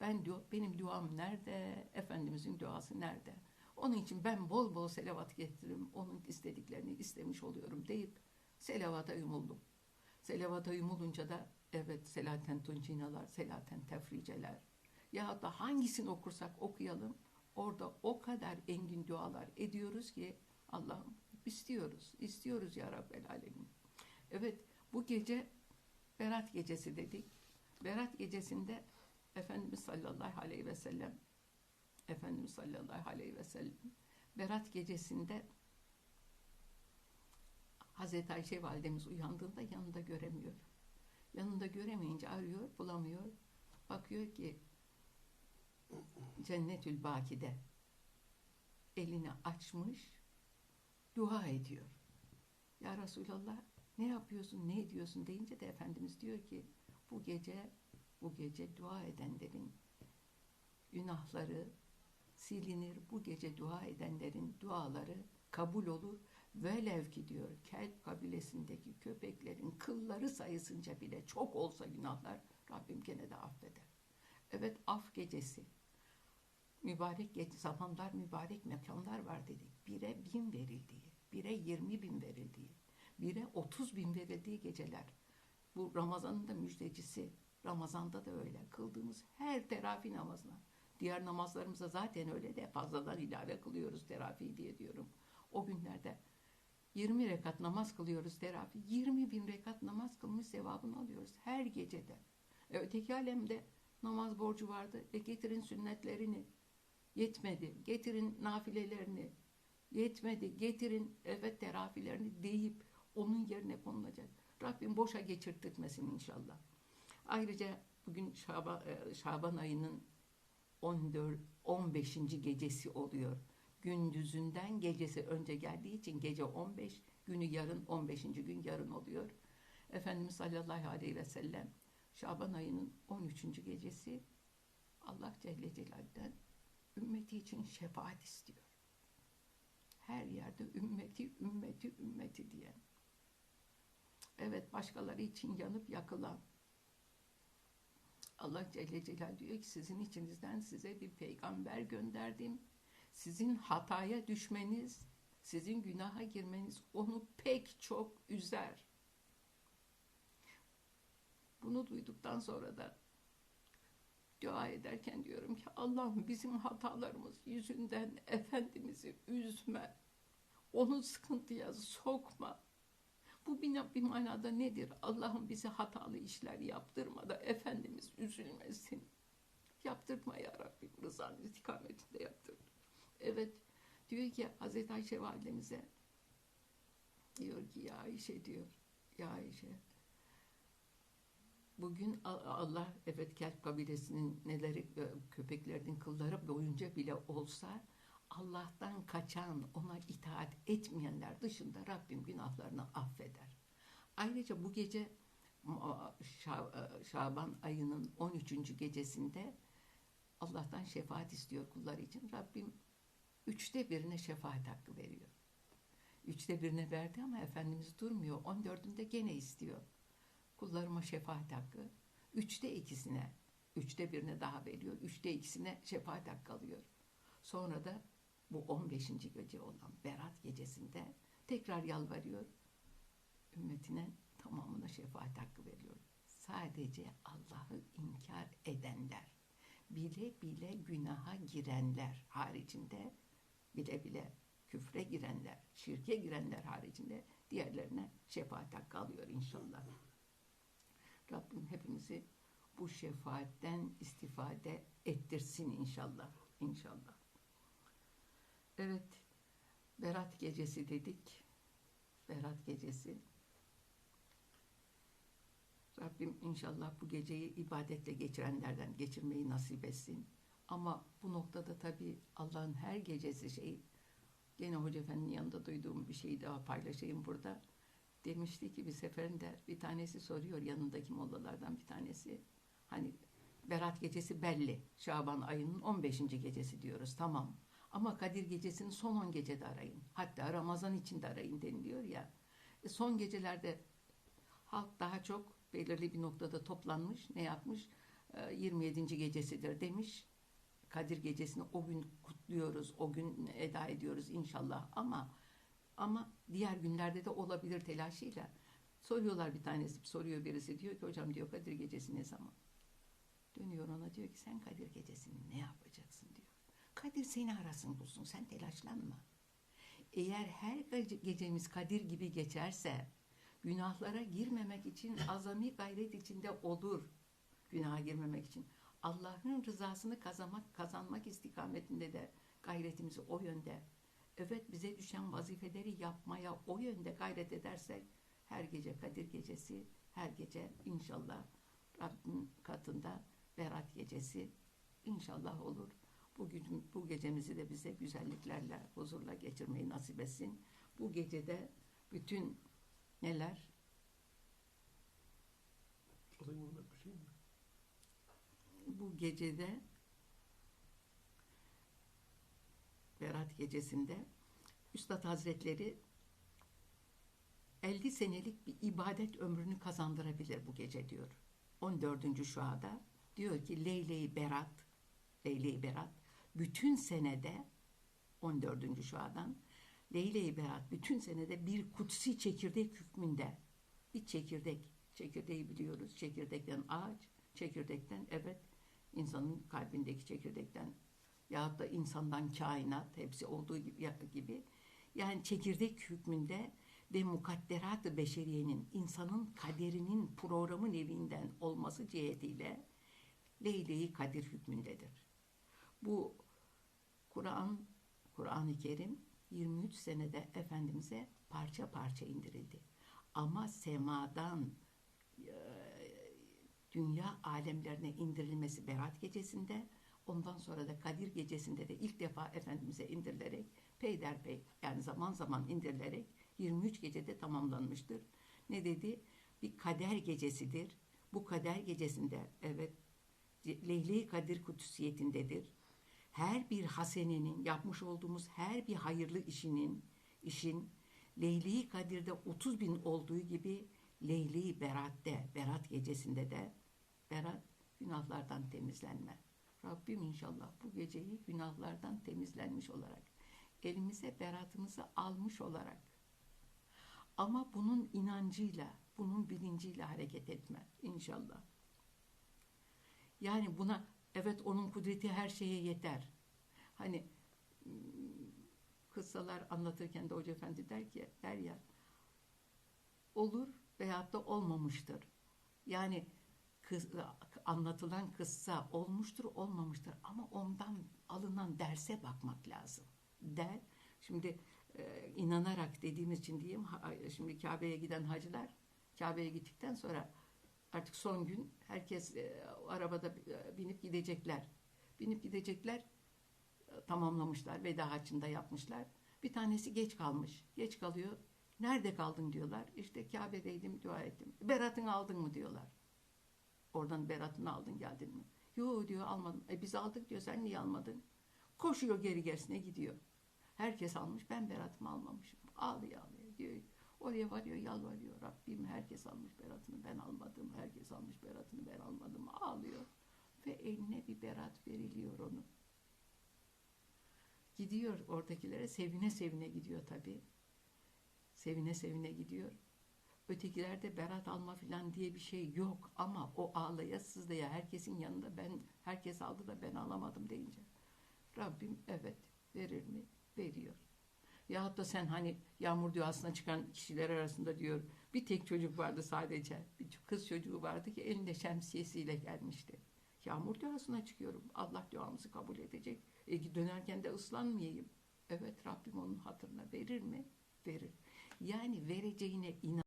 Ben diyor benim duam nerede? Efendimizin duası nerede? Onun için ben bol bol selavat getiririm. Onun istediklerini istemiş oluyorum deyip selavata yumuldum. Selavata yumulunca da evet selaten tuncinalar, selaten tefriceler. Ya da hangisini okursak okuyalım. Orada o kadar engin dualar ediyoruz ki Allah'ım istiyoruz, istiyoruz ya Rabbel Alemin. Evet bu gece Berat gecesi dedik. Berat gecesinde Efendimiz sallallahu aleyhi ve sellem Efendimiz sallallahu aleyhi ve sellem Berat gecesinde Hazreti Ayşe validemiz uyandığında yanında göremiyor. Yanında göremeyince arıyor, bulamıyor. Bakıyor ki Cennetül Baki'de elini açmış, dua ediyor. Ya Resulallah ne yapıyorsun, ne ediyorsun deyince de Efendimiz diyor ki bu gece, bu gece dua edenlerin günahları silinir. Bu gece dua edenlerin duaları kabul olur. Velev ki diyor Kelp kabilesindeki köpeklerin kılları sayısınca bile çok olsa günahlar Rabbim gene de affeder. Evet af gecesi. Mübarek gece, zamanlar mübarek mekanlar var dedik. Bire bin verildiği, bire yirmi bin verildiği, bire otuz bin verildiği geceler. Bu Ramazan'ın da müjdecisi. Ramazan'da da öyle. Kıldığımız her terafi namazına. Diğer namazlarımıza zaten öyle de fazladan ilave kılıyoruz terafi diye diyorum. O günlerde 20 rekat namaz kılıyoruz terafi. 20 bin rekat namaz kılmış sevabını alıyoruz her gecede. E, öteki alemde namaz borcu vardı. E getirin sünnetlerini. Yetmedi. Getirin nafilelerini. Yetmedi. Getirin evet terafilerini deyip onun yerine konulacak. Rabbim boşa geçirtmesin inşallah. Ayrıca bugün Şaban, e, Şaban ayının 14 15. gecesi oluyor. Gündüzünden gecesi önce geldiği için gece 15, günü yarın 15. gün yarın oluyor. Efendimiz sallallahu aleyhi ve sellem Şaban ayının 13. gecesi Allah Celle Celal'den ümmeti için şefaat istiyor. Her yerde ümmeti, ümmeti, ümmeti diye. Evet başkaları için yanıp yakılan, Allah Celle Celal diyor ki sizin içinizden size bir peygamber gönderdim. Sizin hataya düşmeniz, sizin günaha girmeniz onu pek çok üzer. Bunu duyduktan sonra da dua ederken diyorum ki Allah'ım bizim hatalarımız yüzünden Efendimiz'i üzme. Onu sıkıntıya sokma. Bu bir, bir manada nedir? Allah'ım bize hatalı işler yaptırma da Efendimiz üzülmesin. Yaptırma ya Rabbim rızanın istikametinde yaptır. Evet diyor ki Hazreti Ayşe validemize diyor ki ya Ayşe diyor ya Ayşe bugün Allah evet Kelp kabilesinin neleri köpeklerinin kılları boyunca bile olsa Allah'tan kaçan, ona itaat etmeyenler dışında Rabbim günahlarını affeder. Ayrıca bu gece Şaban ayının 13. gecesinde Allah'tan şefaat istiyor kulları için. Rabbim üçte birine şefaat hakkı veriyor. Üçte birine verdi ama Efendimiz durmuyor. On dördünde gene istiyor. Kullarıma şefaat hakkı. Üçte ikisine, üçte birine daha veriyor. Üçte ikisine şefaat hakkı alıyor. Sonra da bu 15. gece olan Berat gecesinde tekrar yalvarıyor. Ümmetine tamamına şefaat hakkı veriyor. Sadece Allah'ı inkar edenler, bile bile günaha girenler haricinde, bile bile küfre girenler, şirke girenler haricinde diğerlerine şefaat hakkı alıyor inşallah. Rabbim hepimizi bu şefaatten istifade ettirsin inşallah. İnşallah. Evet, Berat gecesi dedik. Berat gecesi. Rabbim inşallah bu geceyi ibadetle geçirenlerden geçirmeyi nasip etsin. Ama bu noktada tabii Allah'ın her gecesi şey, gene Hoca Efendi'nin yanında duyduğum bir şeyi daha paylaşayım burada. Demişti ki bir seferinde bir tanesi soruyor yanındaki mollalardan bir tanesi. Hani Berat gecesi belli. Şaban ayının 15. gecesi diyoruz tamam. Ama Kadir gecesini son 10 gecede arayın. Hatta Ramazan içinde arayın deniliyor ya. E son gecelerde halk daha çok belirli bir noktada toplanmış. Ne yapmış? e, 27. gecesidir demiş. Kadir gecesini o gün kutluyoruz, o gün eda ediyoruz inşallah ama ama diğer günlerde de olabilir telaşıyla. Soruyorlar bir tanesi, soruyor birisi diyor ki hocam diyor Kadir gecesi ne zaman? Dönüyor ona diyor ki sen Kadir gecesini ne yapacaksın. Kadir seni arasın bulsun sen telaşlanma. Eğer her gece- gecemiz Kadir gibi geçerse günahlara girmemek için azami gayret içinde olur. Günaha girmemek için. Allah'ın rızasını kazanmak, kazanmak istikametinde de gayretimizi o yönde. Evet bize düşen vazifeleri yapmaya o yönde gayret edersek her gece Kadir gecesi, her gece inşallah Rabbim katında Berat gecesi inşallah olur. Bugün bu gecemizi de bize güzelliklerle, huzurla geçirmeyi nasip etsin. Bu gecede bütün neler? Şey? Bu gecede Berat gecesinde Üstad Hazretleri 50 senelik bir ibadet ömrünü kazandırabilir bu gece diyor. 14. şuada diyor ki Leyle-i Berat Leyle-i Berat bütün senede 14. şuadan Leyle-i Berat bütün senede bir kutsi çekirdek hükmünde bir çekirdek çekirdeği biliyoruz çekirdekten ağaç çekirdekten evet insanın kalbindeki çekirdekten yahut da insandan kainat hepsi olduğu gibi, gibi yani çekirdek hükmünde ve mukadderat-ı beşeriyenin insanın kaderinin programı nevinden olması cihetiyle Leyle-i Kadir hükmündedir. Bu Kur'an, Kur'an-ı Kerim 23 senede Efendimiz'e parça parça indirildi. Ama semadan e, dünya alemlerine indirilmesi Berat gecesinde, ondan sonra da Kadir gecesinde de ilk defa Efendimiz'e indirilerek peyderpey yani zaman zaman indirilerek 23 gecede tamamlanmıştır. Ne dedi? Bir kader gecesidir. Bu kader gecesinde evet Leyle-i Kadir kutusiyetindedir. Her bir hasenenin, yapmış olduğumuz her bir hayırlı işinin, işin Leyle-i Kadir'de 30 bin olduğu gibi Leyle-i Berat'te, Berat gecesinde de Berat günahlardan temizlenme. Rabbim inşallah bu geceyi günahlardan temizlenmiş olarak, elimize beratımızı almış olarak ama bunun inancıyla, bunun bilinciyle hareket etme inşallah. Yani buna evet onun kudreti her şeye yeter. Hani kıssalar anlatırken de Hoca Efendi der ki der ya olur veyahut da olmamıştır. Yani kız, anlatılan kıssa olmuştur olmamıştır ama ondan alınan derse bakmak lazım. Der. Şimdi e, inanarak dediğimiz için diyeyim şimdi Kabe'ye giden hacılar Kabe'ye gittikten sonra artık son gün herkes e, arabada e, binip gidecekler. Binip gidecekler e, tamamlamışlar veda haccında yapmışlar. Bir tanesi geç kalmış. Geç kalıyor. Nerede kaldın diyorlar. İşte Kabe'deydim dua ettim. Berat'ını aldın mı diyorlar. Oradan beratını aldın geldin mi? Yo diyor almadım. E biz aldık diyor sen niye almadın? Koşuyor geri gerisine gidiyor. Herkes almış ben beratımı almamışım. Ağlıyor ağlıyor diyor. Oraya varıyor yalvarıyor. Rabbim herkes almış beratını ben almadım. Herkes almış beratını ben almadım. Ağlıyor. Ve eline bir berat veriliyor onun. Gidiyor oradakilere sevine sevine gidiyor tabii. Sevine sevine gidiyor. Ötekilerde berat alma falan diye bir şey yok ama o ağlaya sızlaya herkesin yanında ben herkes aldı da ben alamadım deyince Rabbim evet verir mi? Veriyor. Yahut da sen hani yağmur duasına çıkan kişiler arasında diyor bir tek çocuk vardı sadece. Bir kız çocuğu vardı ki elinde şemsiyesiyle gelmişti. Yağmur duasına çıkıyorum. Allah duamızı kabul edecek. E, dönerken de ıslanmayayım. Evet Rabbim onun hatırına verir mi? Verir. Yani vereceğine inan.